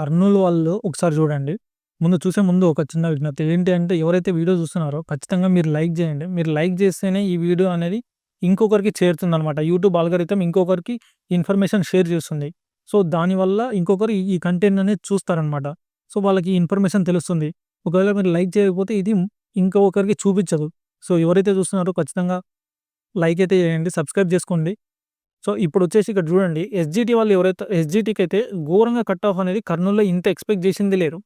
కర్నూలు వాళ్ళు ఒకసారి చూడండి. ముందు చూసే ముందు ఒక చిన్న విజ్ఞప్తి. ఏంటి అంటే ఎవరైతే వీడియో చూస్తున్నారో ఖచ్చితంగా మీరు లైక్ చేయండి. మీరు లైక్ చేస్తేనే ఈ వీడియో అనేది ఇంకొకరికి చేరుతుందనమాట. యూట్యూబ్ ఆల్గరితం ఇంకొకరికి ఇన్ఫర్మేషన్ షేర్ చేస్తుంది. సో, దానివల్ల ఇంకొకరు ఈ కంటెంట్ అనేది చూస్తారనమాట. సో, వాళ్ళకి ఇన్ఫర్మేషన్ తెలుస్తుంది. ఒకవేళ మీరు లైక్ చేయకపోతే ఇది ఇంకొకరికి చూపించదు. సో, ఎవరైతే చూస్తున్నారో ఖచ్చితంగా లైక్ అయితే చేయండి. సబ్స్క్రైబ్ చేసుకోండి. సో, ఇప్పుడు వచ్చేసి ఇక్కడ చూడండి ఎస్జిటి వాళ్ళు ఎవరైతే ఎస్జిటికి అయితే ఘోరంగా కట్ ఆఫ్ అనేది కర్నూల్‌లో ఇంత ఎక్స్‌పెక్ట్ చేసింది లేరు.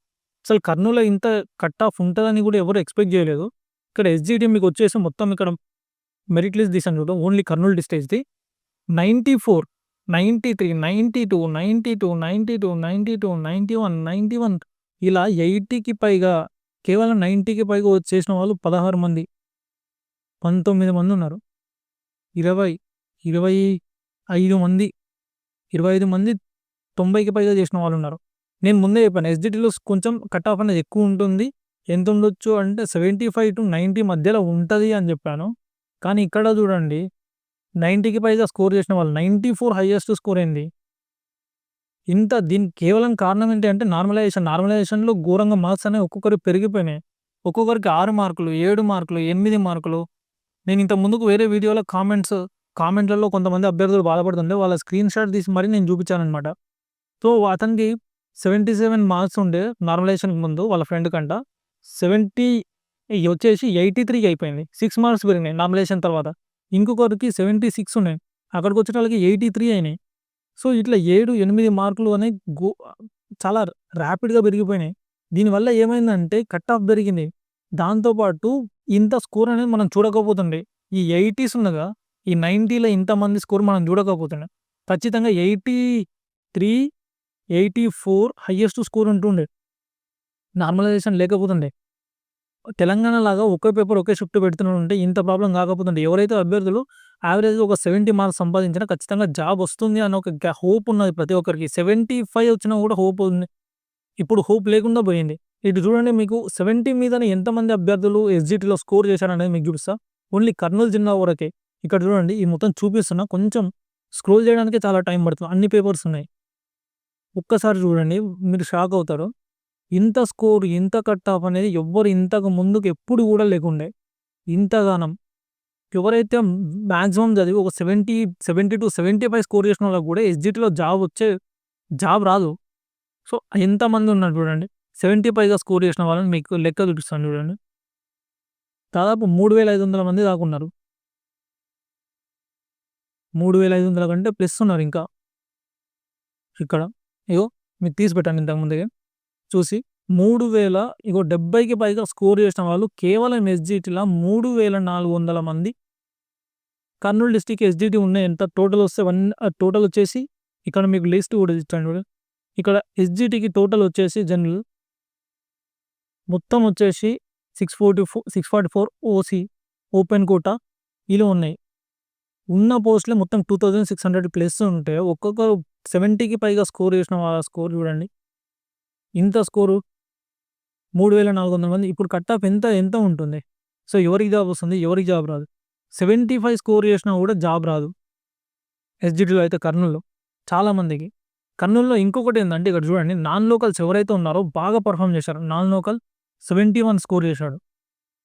అసలు కర్నూల్‌లో ఇంత కట్ ఆఫ్ ఉంటుందని కూడా ఎవరు ఎక్స్‌పెక్ట్ చేయలేదు. ఇక్కడ ఎస్జిటి మీకు వచ్చేసి మొత్తం ఇక్కడ మెరిట్ లిస్ట్ తీసాను చూడండి ఓన్లీ కర్నూల్ డిస్ట్రిక్ట్‌ది 94, 93, 92, 92, 92, 92, 91, 91 ఇలా 80కి పైగా కేవలం 90కి పైగా వచ్చేసిన వాళ్ళు 16 మంది. 19 మంది ఉన్నారు. 20, ఐదు మంది 25 మంది 90కి పైగా చేసిన వాళ్ళు ఉన్నారు. నేను ముందే చెప్పాను ఎస్డిటీలో కొంచెం కట్ ఆఫ్ అనేది ఎక్కువ ఉంటుంది. ఎంత ఉండొచ్చు అంటే 75-90 మధ్యలో ఉంటుంది అని చెప్పాను. కానీ ఇక్కడ చూడండి 90కి పైగా స్కోర్ చేసిన వాళ్ళు 94 హైయెస్ట్ స్కోర్ అయింది. ఇంత దీని కేవలం కారణం ఏంటి అంటే నార్మలైజేషన్. నార్మలైజేషన్‌లో ఘోరంగా మార్క్స్ అనేవి ఒక్కొక్కరు పెరిగిపోయినాయి. ఒక్కొక్కరికి ఆరు మార్కులు, ఏడు మార్కులు, ఎనిమిది మార్కులు. నేను ఇంత ముందుకు వేరే వీడియోలో కామెంట్స్ కామెంట్‌లలో కొంతమంది అభ్యర్థులు బాధపడుతుండే వాళ్ళ స్క్రీన్ షాట్ తీసి మరీ నేను చూపించానమాట సో, అతనికి 77 మార్క్స్ ఉండే నార్మలైజేషన్ ముందు వాళ్ళ ఫ్రెండ్ కంట. 70 వచ్చేసి 83కి అయిపోయింది. సిక్స్ మార్క్స్ పెరిగినాయి నార్మలైజేషన్ తర్వాత. ఇంకొకరికి 76 ఉన్నాయి. అక్కడికి వచ్చేట వాళ్ళకి ఎయిటీ త్రీ అయినాయి. సో, ఇట్లా 7, 8 మార్కులు అనేవి గో చాలా ర్యాపిడ్‌గా పెరిగిపోయినాయి. దీనివల్ల ఏమైందంటే కట్ ఆఫ్ పెరిగింది. దాంతో పాటు ఇంత స్కోర్ అనేది మనం చూడకపోతుండే. ఈ ఎయిటీస్ ఉండగా ఈ 90లో ఇంతమంది స్కోర్ మనం చూడకపోతుండే. ఖచ్చితంగా eighty three eighty four highest score ఉంటుండే. నార్మలైజేషన్ లేకపోతుండే. తెలంగాణ లాగా ఒకే పేపర్ ఒకే షిఫ్ట్ పెడుతుంటే ఇంత ప్రాబ్లమ్ కాకపోతుండే. ఎవరైతే అభ్యర్థులు యావరేజ్‌గా ఒక 70 మార్క్స్ సంపాదించినా ఖచ్చితంగా జాబ్ వస్తుంది అన్న ఒక హోప్ ఉన్నది ప్రతి ఒక్కరికి. 75 వచ్చినా కూడా హోప్ ఉంది. ఇప్పుడు హోప్ లేకుండా పోయింది. ఇటు చూడండి మీకు 70 మీదనే ఎంతమంది అభ్యర్థులు ఎస్జిటిలో స్కోర్ చేశారనేది మీకు చూపిస్తా. ఓన్లీ కర్నూలు జిల్లా వరకే. ఇక్కడ చూడండి ఈ మొత్తం చూపిస్తున్నా. కొంచెం స్క్రోల్ చేయడానికే చాలా టైం పడుతుంది. అన్ని పేపర్స్ ఉన్నాయి. ఒక్కసారి చూడండి మీరు షాక్ అవుతారు. ఇంత స్కోర్, ఇంత కట్ ఆఫ్ అనేది ఎవ్వరు ఇంతకు ముందుకు ఎప్పుడు కూడా లేకుండే. ఇంతగానం. ఎవరైతే మ్యాక్సిమం చదివి ఒక 70, 70-75 స్కోర్ చేసిన వాళ్ళకి కూడా ఎస్జిటీలో జాబ్ వచ్చే జాబ్ రాదు. సో, ఎంతమంది ఉన్నారు చూడండి. 70 పైగా స్కోర్ చేసిన వాళ్ళని మీకు లెక్క చూపిస్తాను చూడండి. దాదాపు 3500 మంది దాకా ఉన్నారు. 3500 కంటే ప్లస్ ఉన్నారు ఇంకా. ఇక్కడ ఇగో మీకు తీసి పెట్టాను ఇంతకు ముందుగే చూసి 3000 ఇగో 70కి పైగా స్కోర్ చేసిన వాళ్ళు కేవలం ఎస్‌జీటీలో 3400 మంది. కర్నూలు డిస్టిక్ ఎస్‌జీటీ ఉన్నాయి ఎంత టోటల్ వస్తే వన్ టోటల్ వచ్చేసి ఇక్కడ మీకు లిస్ట్ కూడా ఇచ్చాను చూడండి. ఇక్కడ ఎస్‌జీటీకి టోటల్ వచ్చేసి జనరల్ మొత్తం వచ్చేసి 644 644 ఓసీ ఓపెన్ కోటా ఇలా ఉన్నాయి. ఉన్న పోస్టులే మొత్తం 2600 ప్లస్ ఉంటే ఒక్కొక్కరు 70కి పైగా స్కోర్ చేసిన వాళ్ళ స్కోర్ చూడండి. ఇంత స్కోరు 3400 మంది. ఇప్పుడు కట్ ఆఫ్ ఎంత ఎంత ఉంటుంది? సో, ఎవరికి జాబ్ వస్తుంది? ఎవరికి జాబ్ రాదు. 75 స్కోర్ చేసినా కూడా జాబ్ రాదు. ఎస్‌జీటీలో అయితే కర్నూల్‌లో చాలా మందికి. కర్నూల్‌లో ఇంకొకటి ఏంటంటే ఇక్కడ చూడండి నాన్ లోకల్స్ ఎవరైతే ఉన్నారో బాగా పర్ఫామ్ చేశారు. నాన్ లోకల్ 71 స్కోర్ చేశాడు.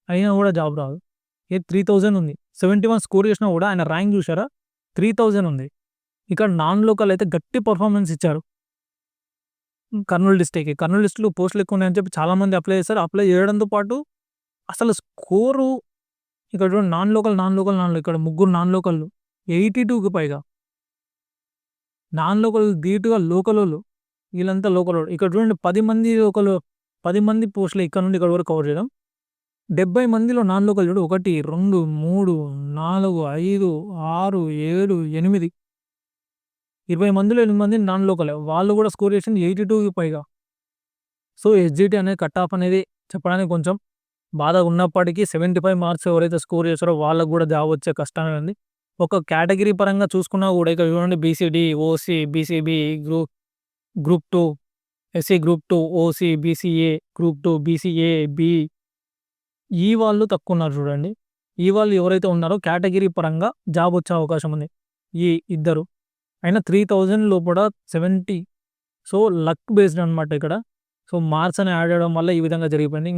అయినా కూడా జాబ్ రాదు. ఏ 3000 ఉంది. 71 స్కోర్ చేసినా కూడా ఆయన ర్యాంక్ చూసారా 3000 ఉంది. ఇక్కడ నాన్ లోకల్ అయితే గట్టి పర్ఫార్మెన్స్ ఇచ్చారు. కర్నూలు డిస్ట్రిక్ట్‌కి. కర్నూలు డిస్ట్రిక్ట్‌లో పోస్టులు ఎక్కువ ఉన్నాయని చెప్పి చాలామంది అప్లై చేశారు. అప్లై చేయడంతో పాటు అసలు స్కోరు ఇక్కడ చూడండి non local, non local, non ఇక్కడ ముగ్గురు నాన్ లోకల్‌లు 82కి పైగా. నాన్ లోకల్ ధీటుగా వాళ్ళు వీళ్ళంతా లోకలోళ్ళు. ఇక్కడ చూడండి పది మంది లోకల్ పది మంది పోస్టులు ఇక్కడ నుండి ఇక్కడ వరకు కవర్ చేయడం. 70 మందిలో నాన్ లోకల్ చూడు 1, 2, 3, 4, 5, 6, 7, 8 20 మందిలో ఎనిమిది మంది నాన్ లోకలే. వాళ్ళు కూడా స్కోర్ చేసింది 82కి పైగా. సో, ఎస్జిటి అనేది కట్ ఆఫ్ అనేది చెప్పడానికి కొంచెం బాధగా ఉన్నప్పటికీ 75 మార్క్స్ ఎవరైతే స్కోర్ చేశారో వాళ్ళకి కూడా జాబ్ వచ్చే కష్టమే ఉంది. ఒక కేటగిరీ పరంగా చూసుకున్నా కూడా ఇక్కడ చూడండి BCD, OC, BCB, group group two SC group two OC, BCA, group two BCA, B E వాళ్ళు తక్కువ ఉన్నారు చూడండి. ఈ వాళ్ళు ఎవరైతే ఉన్నారో కేటగిరీ పరంగా జాబ్ వచ్చే అవకాశం ఉంది. ఈ ఇద్దరు. అయినా 3000 లోపల 70 సో, లక్ బేస్డ్ అనమాట ఇక్కడ. సో, మార్స్ అని యాడ్ అవ్వడం వల్ల ఈ విధంగా జరిగిపోయింది.